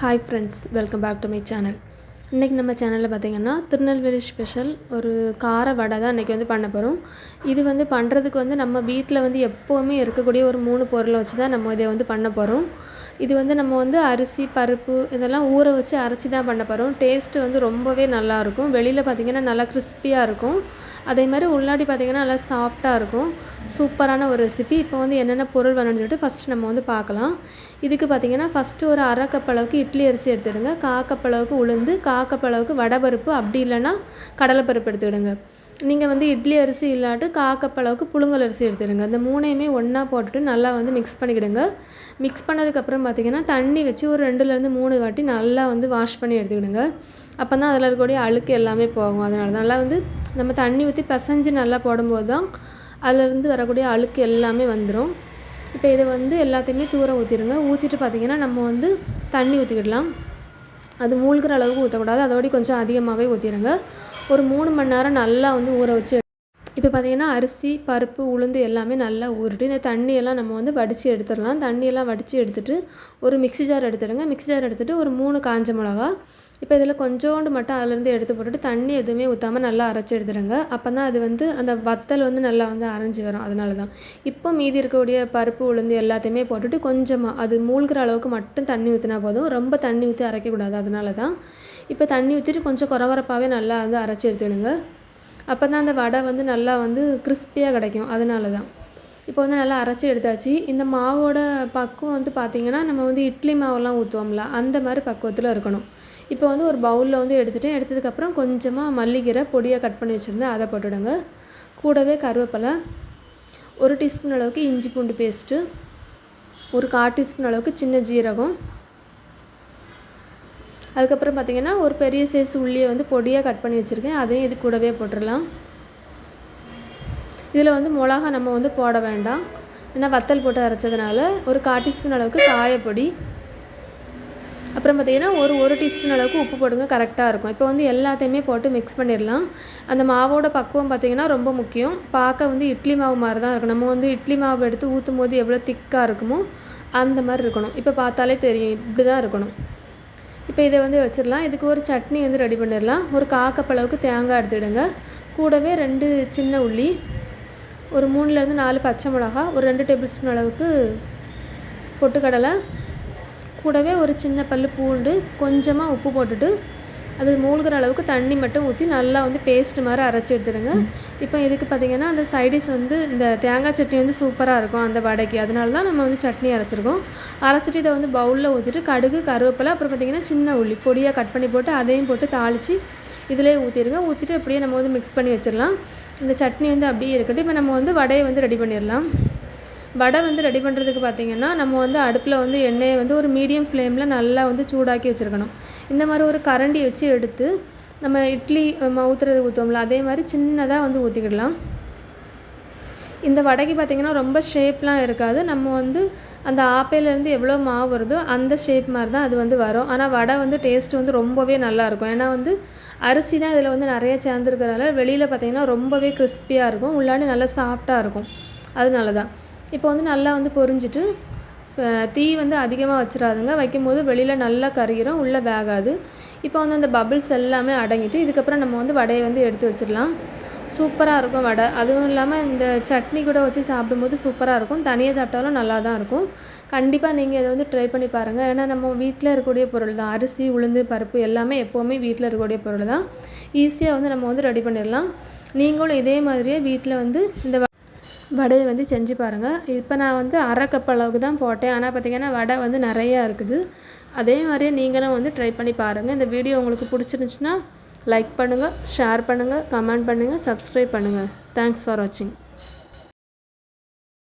Hi friends welcome back to my channel இன்றைக்கி நம்ம சேனலில் பார்த்திங்கன்னா திருநெல்வேலி ஸ்பெஷல் ஒரு கார வடை தான் இன்றைக்கி வந்து பண்ண போகிறோம் இது வந்து பண்ணுறதுக்கு வந்து நம்ம வீட்டில் வந்து எப்போவுமே இருக்கக்கூடிய ஒரு மூணு பொருளை வச்சு தான் நம்ம இதை வந்து பண்ண போகிறோம் இது வந்து நம்ம வந்து அரிசி பருப்பு இதெல்லாம் ஊற வச்சு அரைச்சி தான் பண்ண போகிறோம் டேஸ்ட்டு வந்து ரொம்பவே நல்லாயிருக்கும் வெளியில் பார்த்திங்கன்னா நல்லா கிறிஸ்பியாக இருக்கும். அதே மாதிரி உள்ளாடி பார்த்திங்கன்னா நல்லா சாஃப்டாக இருக்கும். சூப்பரான ஒரு ரெசிபி இப்போ வந்து என்னென்ன பொருள் வேணும்னு சொல்லிட்டு ஃபஸ்ட்டு நம்ம வந்து பார்க்கலாம். இதுக்கு பார்த்திங்கன்னா ஃபஸ்ட்டு ஒரு அரை கப் அளவுக்கு இட்லி அரிசி எடுத்துடுங்க. கா கப் அளவுக்கு உளுந்து கா கப் அளவுக்கு வடைப்பருப்பு அப்படி இல்லைன்னா கடலைப்பருப்பு எடுத்துக்கிடுங்க நீங்கள் வந்து இட்லி அரிசி இல்லாட்டு கா கப் அளவுக்கு புழுங்கல் அரிசி எடுத்துடுங்க. இந்த மூணையுமே ஒன்றா போட்டுட்டு நல்லா வந்து மிக்ஸ் பண்ணிக்கிடுங்க. மிக்ஸ் பண்ணதுக்கப்புறம் பார்த்திங்கன்னா தண்ணி வச்சு ஒரு ரெண்டுலேருந்து மூணு வாட்டி நல்லா வந்து வாஷ் பண்ணி எடுத்துக்கிடுங்க. அப்போ தான் அதில் இருக்கக்கூடிய அழுக்கு எல்லாமே போகும். அதனால நல்லா வந்து நம்ம தண்ணி ஊற்றி பிசைஞ்சு நல்லா போடும்போது தான் அதிலேருந்து வரக்கூடிய அழுக்கு எல்லாமே வந்துடும் இப்போ இதை வந்து எல்லாத்தையுமே தூரம் ஊற்றிடுங்க ஊற்றிட்டு பார்த்திங்கன்னா நம்ம வந்து தண்ணி ஊற்றிக்கிடலாம் அது மூழ்கிற அளவுக்கு ஊற்றக்கூடாது அதோடய கொஞ்சம் அதிகமாகவே ஊற்றிடுங்க ஒரு மூணு மணி நேரம் நல்லா வந்து ஊற வச்சு இப்போ பார்த்திங்கன்னா அரிசி பருப்பு உளுந்து எல்லாமே நல்லா ஊறிட்டு இந்த தண்ணியெல்லாம் நம்ம வந்து வடித்து எடுத்துடலாம். தண்ணியெல்லாம் வடித்து எடுத்துகிட்டு ஒரு மிக்சி ஜார் எடுத்துடுங்க. மிக்சி ஜார் எடுத்துகிட்டு ஒரு மூணு காஞ்ச மிளகா இப்போ இதில் கொஞ்சோண்டு மட்டும் அதிலேருந்து எடுத்து போட்டுட்டு தண்ணி எதுவுமே ஊற்றாமல் நல்லா அரைச்சி எடுத்துடுங்க. அப்போ தான் அது வந்து அந்த வத்தல் வந்து நல்லா வந்து அரைஞ்சி வரும். அதனால தான். இப்போ மீதி இருக்கக்கூடிய பருப்பு உளுந்து எல்லாத்தையுமே போட்டுட்டு கொஞ்சமாக அது மூழ்கிற அளவுக்கு மட்டும் தண்ணி ஊற்றினா போதும். ரொம்ப தண்ணி ஊற்றி அரைக்கக்கூடாது. அதனால தான். இப்போ தண்ணி ஊற்றிட்டு கொஞ்சம் குறவரப்பாகவே நல்லா வந்து அரைச்சி எடுத்துடுங்க. அப்போ தான் அந்த வடை வந்து நல்லா வந்து கிறிஸ்பியாக கிடைக்கும். அதனால தான். இப்போ வந்து நல்லா அரைச்சி எடுத்தாச்சு. இந்த மாவோட பக்குவம் வந்து பார்த்திங்கன்னா நம்ம வந்து இட்லி மாவெல்லாம் ஊற்றுவோம்ல அந்த மாதிரி பக்குவத்தில் இருக்கணும். இப்போ வந்து ஒரு பவுலில் வந்து எடுத்துட்டேன். எடுத்ததுக்கப்புறம் கொஞ்சமாக மல்லிகீரை பொடியாக கட் பண்ணி வச்சுருந்தேன். அதை போட்டுவிடுங்க கூடவே கருவேப்பிலை ஒரு டீஸ்பூன் அளவுக்கு இஞ்சி பூண்டு பேஸ்ட்டு ஒரு கால் டீஸ்பூன் அளவுக்கு சின்ன ஜீரகம். அதுக்கப்புறம் பார்த்திங்கன்னா ஒரு பெரிய சைஸ் உள்ளியை வந்து பொடியாக கட் பண்ணி வச்சுருக்கேன். அதையும் இது கூடவே போட்டுடலாம். இதில் வந்து மிளகா நம்ம வந்து போட வேண்டாம். ஏன்னா வத்தல் போட்டு அரைச்சதுனால ஒரு கால் டீஸ்பூன் அளவுக்கு காயப்பொடி அப்புறம் பார்த்திங்கன்னா ஒரு ஒரு டீஸ்பூன் அளவுக்கு உப்பு போடுங்க கரெக்டாக இருக்கும். இப்போ வந்து எல்லாத்தையுமே போட்டு மிக்ஸ் பண்ணிடலாம். அந்த மாவோட பக்குவம் பார்த்திங்கன்னா ரொம்ப முக்கியம். பார்க்க வந்து இட்லி மாவு மாதிரி தான் இருக்கும். நம்ம வந்து இட்லி மாவு எடுத்து ஊற்றும் போது எவ்வளோ திக்காக இருக்குமோ அந்த மாதிரி இருக்கணும். இப்போ பார்த்தாலே தெரியும் இப்படி தான் இருக்கணும். இப்போ இதை வந்து வச்சிடலாம். இதுக்கு ஒரு சட்னி வந்து ரெடி பண்ணிடலாம். ஒரு காக்கப்பளவுக்கு தேங்காய் எடுத்துடுங்க கூடவே ரெண்டு சின்ன உள்ளி ஒரு மூணுலேருந்து நாலு பச்சை மிளகா ஒரு ரெண்டு டேபிள் ஸ்பூன் அளவுக்கு பொட்டுக்கடலை கூடவே ஒரு சின்ன பல் பூண்டு கொஞ்சமாக உப்பு போட்டுட்டு அது மூழ்கிற அளவுக்கு தண்ணி மட்டும் ஊற்றி நல்லா வந்து பேஸ்ட் மாதிரி அரைச்சி எடுத்துடுங்க. இப்போ இதுக்கு பார்த்திங்கன்னா அந்த சைடிஷ் வந்து இந்த தேங்காய் சட்னி வந்து சூப்பராக இருக்கும் அந்த வடைக்கு. அதனால தான் நம்ம வந்து சட்னி அரைச்சிருக்கோம். அரைச்சிட்டு இதை வந்து பவுலில் ஊற்றிட்டு கடுகு கருவேப்பிலை அப்புறம் பார்த்திங்கன்னா சின்ன உள்ளி பொடியாக கட் பண்ணி போட்டு அதையும் போட்டு தாளித்து இதிலே ஊற்றிடுங்க ஊற்றிட்டு அப்படியே நம்ம வந்து மிக்ஸ் பண்ணி வச்சிடலாம். இந்த சட்னி வந்து அப்படியே இருக்கட்டும். இப்போ நம்ம வந்து வடையை வந்து ரெடி பண்ணிடலாம். வடை வந்து ரெடி பண்ணுறதுக்கு பார்த்திங்கன்னா நம்ம வந்து அடுப்பில் வந்து எண்ணெயை வந்து ஒரு மீடியம் ஃப்ளேமில் நல்லா வந்து சூடாக்கி வச்சுருக்கணும். இந்த மாதிரி ஒரு கரண்டி வச்சு எடுத்து நம்ம இட்லி ஊற்றுறது ஊற்றுவோம்ல அதே மாதிரி சின்னதாக வந்து ஊற்றிக்கிடலாம் இந்த வடைக்கு பார்த்திங்கன்னா ரொம்ப ஷேப்லாம் இருக்காது. நம்ம வந்து அந்த ஆப்பையிலேருந்து எவ்வளோ மாவு வருதோ அந்த ஷேப் மாதிரி தான் அது வந்து வரும். ஆனால் வடை வந்து டேஸ்ட் வந்து ரொம்பவே நல்லாயிருக்கும் ஏன்னா வந்து அரிசி தான் இதில் வந்து நிறைய சேர்ந்துருக்கிறதுனால வெளியில் பார்த்திங்கன்னா ரொம்பவே கிறிஸ்பியாக இருக்கும். உள்ளாடி நல்லா சாஃப்டாக இருக்கும். அதனால தான் இப்போ வந்து நல்லா வந்து பொரிஞ்சிட்டு தீ வந்து அதிகமாக வச்சிடாதுங்க வைக்கும்போது வெளியில் நல்லா கருகிரும் உள்ளே வேகாது. இப்போ வந்து அந்த பபிள்ஸ் எல்லாமே அடங்கிட்டு இதுக்கப்புறம் நம்ம வந்து வடையை வந்து எடுத்து வச்சிடலாம். சூப்பராக இருக்கும் வடை. அதுவும் இல்லாமல் இந்த சட்னி கூட வச்சு சாப்பிடும்போது சூப்பராக இருக்கும். தனியாக சாப்பிட்டாலும் நல்லா தான் இருக்கும். கண்டிப்பாக நீங்கள் இதை வந்து ட்ரை பண்ணி பாருங்கள் ஏன்னா நம்ம வீட்டில் இருக்கக்கூடிய பொருள் தான். அரிசி உளுந்து பருப்பு எல்லாமே எப்போவுமே வீட்டில் இருக்கக்கூடிய பொருள் தான். ஈஸியாக வந்து நம்ம வந்து ரெடி பண்ணிடலாம். நீங்களும் இதே மாதிரியே வீட்டில் வந்து இந்த வடையை வந்து செஞ்சு பாருங்கள் இப்போ நான் வந்து அரை கப் அளவுக்கு தான் போட்டேன். ஆனால் பார்த்திங்கன்னா வடை வந்து நிறையா இருக்குது. அதே மாதிரியே நீங்களும் வந்து ட்ரை பண்ணி பாருங்கள் இந்த வீடியோ உங்களுக்கு பிடிச்சிருந்துச்சின்னா லைக் பண்ணுங்கள் ஷேர் பண்ணுங்கள் கமெண்ட் பண்ணுங்கள் சப்ஸ்கிரைப் பண்ணுங்கள் தேங்க்ஸ் ஃபார் வாட்சிங்